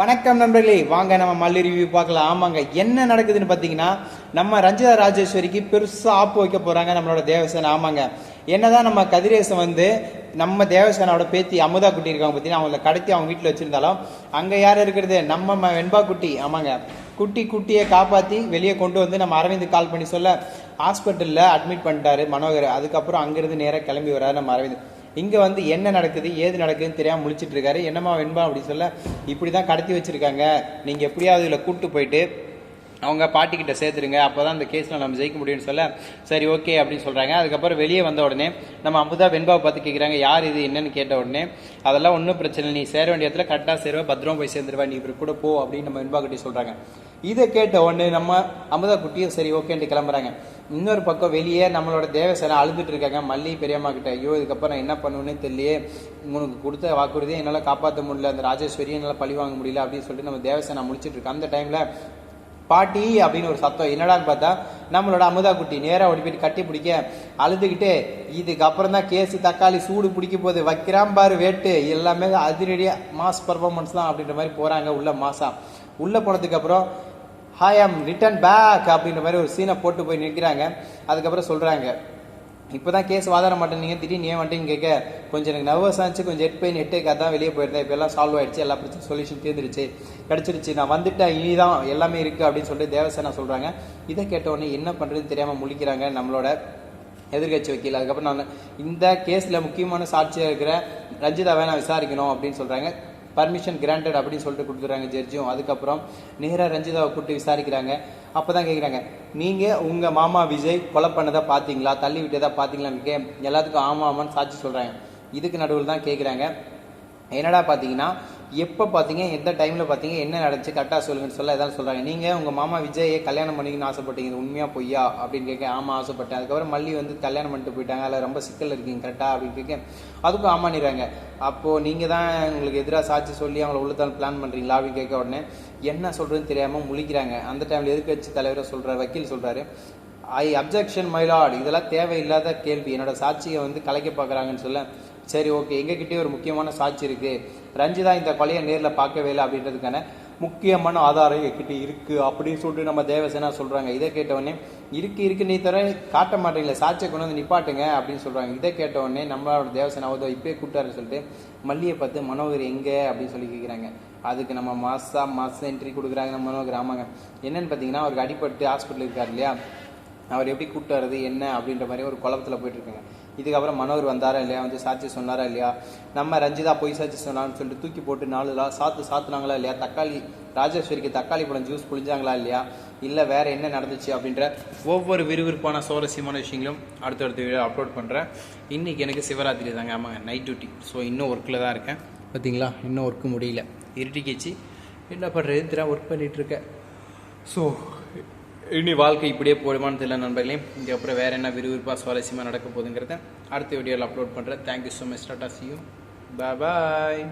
வணக்கம் நண்பர்களே. வாங்க நம்ம மல்லி ரிவ்யூ பார்க்கலாம். ஆமாங்க என்ன நடக்குதுன்னு பார்த்தீங்கன்னா நம்ம ரஞ்சிதா ராஜேஸ்வரிக்கு பெருசாக ஆப்பு வைக்க போகிறாங்க நம்மளோட தேவசேனை. ஆமாங்க. என்னதான் நம்ம கதிரேசன் வந்து நம்ம தேவசேனாவோட பேத்தி அமுதா குட்டி இருக்காங்க பார்த்தீங்கன்னா அவங்கள கடத்தி அவங்க வீட்டில் வச்சுருந்தாலும் அங்கே யார் இருக்கிறது? நம்ம ம- வெண்பா குட்டி. ஆமாங்க. குட்டி குட்டியை காப்பாற்றி வெளியே கொண்டு வந்து நம்ம அரவிந்த் கால் பண்ணி சொல்ல ஹாஸ்பிட்டலில் அட்மிட் பண்ணிட்டாரு மனோகர். அதுக்கப்புறம் அங்கேருந்து நேராக கிளம்பி வராரு நம்ம அரவிந்த். இங்கே வந்து என்ன நடக்குது ஏது நடக்குதுன்னு தெரியாமல் முழிச்சிட்டு இருக்காரு. என்னம்மா வெண்பா அப்படி சொல்ல இப்படி தான் கடத்தி வச்சுருக்காங்க. நீங்கள் எப்படியாவது இதில் கூட்டு போயிட்டு அவங்க பாட்டிக்கிட்ட சேர்த்துருங்க அப்பதான் அந்த கேஸில் நம்ம ஜெயிக்க முடியும்னு சொல்ல சரி ஓகே அப்படின்னு சொல்கிறாங்க அதுக்கப்புறம் வெளியே வந்த உடனே நம்ம அமுதா வெண்பாவை பார்த்து கேட்குறாங்க யார் இது என்னன்னு கேட்ட உடனே அதெல்லாம் ஒன்றும் பிரச்சனை நீ சேர வேண்டிய இடத்துல கரெக்டாக சேருவ பத்திரமா போய் சேர்ந்துருவா நீ இவர் கூட போ அப்படின்னு நம்ம வெண்பா கிட்டே சொல்கிறாங்க இதை கேட்ட உடனே நம்ம அமுதா குட்டியும் சரி ஓகேன்ட்டு கிளம்புறாங்க. இன்னொரு பக்கம் வெளியே நம்மளோட தேவசேனை அழுதுட்டு இருக்காங்க. மல்லி பெரியம்மா கிட்ட ஐயோ இதுக்கப்புறம் நான் என்ன பண்ணுவேன்னு தெரியலையே. உனக்கு கொடுத்த வாக்குறுதியை என்னால் காப்பாற்ற முடியல. அந்த ராஜேஸ்வரியை என்னால் பழி வாங்க முடியல அப்படின்னு சொல்லிட்டு நம்ம தேவசேனா முடிச்சுட்டு இருக்கோம் அந்த டைமில் பாட்டி அப்படின்னு ஒரு சத்தம். என்னடான்னு பார்த்தா நம்மளோட அமுதா குட்டி நேராக ஓடி போயிட்டு கட்டி பிடிக்க அழுதுகிட்டு இதுக்கப்புறம் தான் கேஸு தக்காளி சூடு பிடிக்க போகுது. வைக்கிறான் பாரு வேட்டு. எல்லாமே அதிரடியாக மாஸ் பர்ஃபார்மன்ஸ் தான் அப்படின்ற மாதிரி போகிறாங்க உள்ள மாசம் உள்ளே போனதுக்கப்புறம் ஹாய் ஆம் ரிட்டன் பேக் அப்படின்ற மாதிரி ஒரு சீனை போட்டு போய் நிற்கிறாங்க. அதுக்கப்புறம் சொல்கிறாங்க இப்போ தான் கேஸ் வாதாட மாட்டேனீங்க திடீர்னு ஏன் வந்துட்டீங்க கேட்க கொஞ்சம் எனக்கு நர்வஸாக ஆச்சு கொஞ்சம் ஹெட் பெயின் ஹெட் தான் வெளியே போயிருந்தேன். இப்போ எல்லாம் சால்வ் ஆயிடுச்சு எல்லா பிரச்சனை சொல்யூஷன் தீர்ந்துருச்சு கிடச்சிருச்சு. நான் வந்துட்டேன் இனிதான் எல்லாமே இருக்குது அப்படின்னு சொல்லிட்டு தேவசேனா சொல்கிறாங்க இதை கேட்ட உடனே என்ன பண்ணுறதுன்னு தெரியாமல் முழிக்கிறாங்க நம்மளோட எதிர்கட்சி வக்கீல். அதுக்கப்புறம் நான் இந்த கேஸில் முக்கியமான சாட்சியாக இருக்கிற ரஞ்சிதாவை நான் விசாரிக்கணும் அப்படின்னு சொல்கிறாங்க பர்மிஷன் கிராண்டட் அப்படின்னு சொல்லிட்டு கொடுத்துட்றாங்க ஜட்ஜும். அதுக்கப்புறம் நேராக ரஞ்சிதாவை கூப்பிட்டு விசாரிக்கிறாங்க. அப்போ தான் கேட்குறாங்க நீங்கள் உங்கள் மாமா விஜய் கொலை பண்ணதை பார்த்தீங்களா? தள்ளி விட்டதாக பார்த்தீங்களான்னு கேட்க எல்லாத்துக்கும் ஆமா ஆமான்னு சாட்சி சொல்கிறாங்க இதுக்கு நடுவில் தான் கேட்குறாங்க என்னடா பார்த்தீங்கன்னா எப்போ பார்த்தீங்க எந்த டைமில் பார்த்தீங்க என்ன நடந்துச்சு கரெக்டாக சொல்லுங்கன்னு சொல்ல எதாவது சொல்கிறாங்க நீங்கள் உங்கள் மாமா விஜயை கல்யாணம் பண்ணிக்கணும்னு ஆசைப்பட்டீங்க உண்மையாக பொய்யா? அப்படின்னு கேட்க ஆமாம் ஆசைப்பட்டேன். அதுக்கப்புறம் மல்லி வந்து கல்யாணம் பண்ணிட்டு போயிட்டாங்க. அதில் ரொம்ப சிக்கல் இருக்கீங்க கரெக்டாக அப்படின்னு கேட்க அதுக்கும் ஆமானிறாங்க அப்போது நீங்கள் தான் உங்களுக்கு எதிராக சாட்சி சொல்லி அவங்கள உள்ளத்தால் பிளான் பண்ணுறீங்களா அப்படின்னு கேட்க உடனே என்ன சொல்கிறதுன்னு தெரியாமல் முழிக்கிறாங்க. அந்த டைமில் எதிர்கட்சி தலைவரை சொல்கிறார் வக்கீல் சொல்கிறாரு ஐ அப்ஜெக்ஷன் மைலாட் இதெல்லாம் தேவையில்லாத கேள்வி. என்னோட சாட்சியை வந்து கலைக்க பார்க்குறாங்கன்னு சொல்ல சரி ஓகே. எங்ககிட்டயே ஒரு முக்கியமான சாட்சி இருக்கு. ரஞ்சிதா இந்த கொலையை நேரில் பார்க்கவே இல்லை அப்படின்றதுக்கான முக்கியமான ஆதாரம் எங்ககிட்ட இருக்கு அப்படின்னு சொல்லிட்டு நம்ம தேவசேனா சொல்றாங்க. இதை கேட்டவொடனே இருக்கு இருக்கு. நீ தர காட்ட மாட்டீங்களே சாட்சியை கொண்டு வந்து நிப்பாட்டுங்க அப்படின்னு சொல்றாங்க. இதை கேட்டவொடனே நம்மளோட தேவசேனாவதோ இப்பயே கூப்பிட்டாருன்னு சொல்லிட்டு மல்லியை பார்த்து மனோகர் எங்க? அப்படின்னு சொல்லி கேட்குறாங்க அதுக்கு நம்ம மாசா மாசம் என்ட்ரி கொடுக்குறாங்க நம்ம மனோகர். ஆமாங்க. என்னன்னு பார்த்தீங்கன்னா அவருக்கு அடிபட்டு ஹாஸ்பிட்டல் இருக்கார் இல்லையா? அவர் எப்படி கூப்பிட்டு வர்றது என்ன அப்படின்ற மாதிரி ஒரு குழப்பத்தில் போயிட்டுருக்காங்க. இதுக்கப்புறம் மனோர் வந்தாரா இல்லையா? வந்து சாட்சி சொன்னாரா இல்லையா? நம்ம ரஞ்சிதா பொய் சாட்சி சொன்னான்னு சொல்லிட்டு தூக்கி போட்டு நாலு லா- சாத்து சாத்துனாங்களா இல்லையா? தக்காளி ராஜேஸ்வரிக்கு தக்காளி பழம் ஜூஸ் புளிஞ்சாங்களா இல்லையா? இல்லை வேற என்ன நடந்துச்சு அப்படின்ற ஒவ்வொரு விறுவிறுப்பான சுவாரஸ்யமான விஷயங்களும் அடுத்தடுத்த வீடியோ அப்லோட் பண்ணுறேன் இன்றைக்கி எனக்கு சிவராத்திரி தாங்க. ஆமாங்க நைட் டியூட்டி ஸோ இன்னும் ஒர்க்கில் தான் இருக்கேன். பார்த்தீங்களா இன்னும் ஒர்க்கு முடியல. இருட்டிக்கிச்சு. என்ன பண்ணுறது தெரியாம ஒர்க் பண்ணிகிட்ருக்கேன் ஸோ இனி வாழ்க்கை இப்படியே போடுமான்னு தெரியல நண்பர்களே. இதுக்கப்புறம் வேறு என்ன விறுவிறுப்பாக சுவாரஸ்யமாக நடக்க போகுதுங்கிறத அடுத்த வீடியோவில் அப்லோட் பண்ணுறேன் thank you so much tata see you bye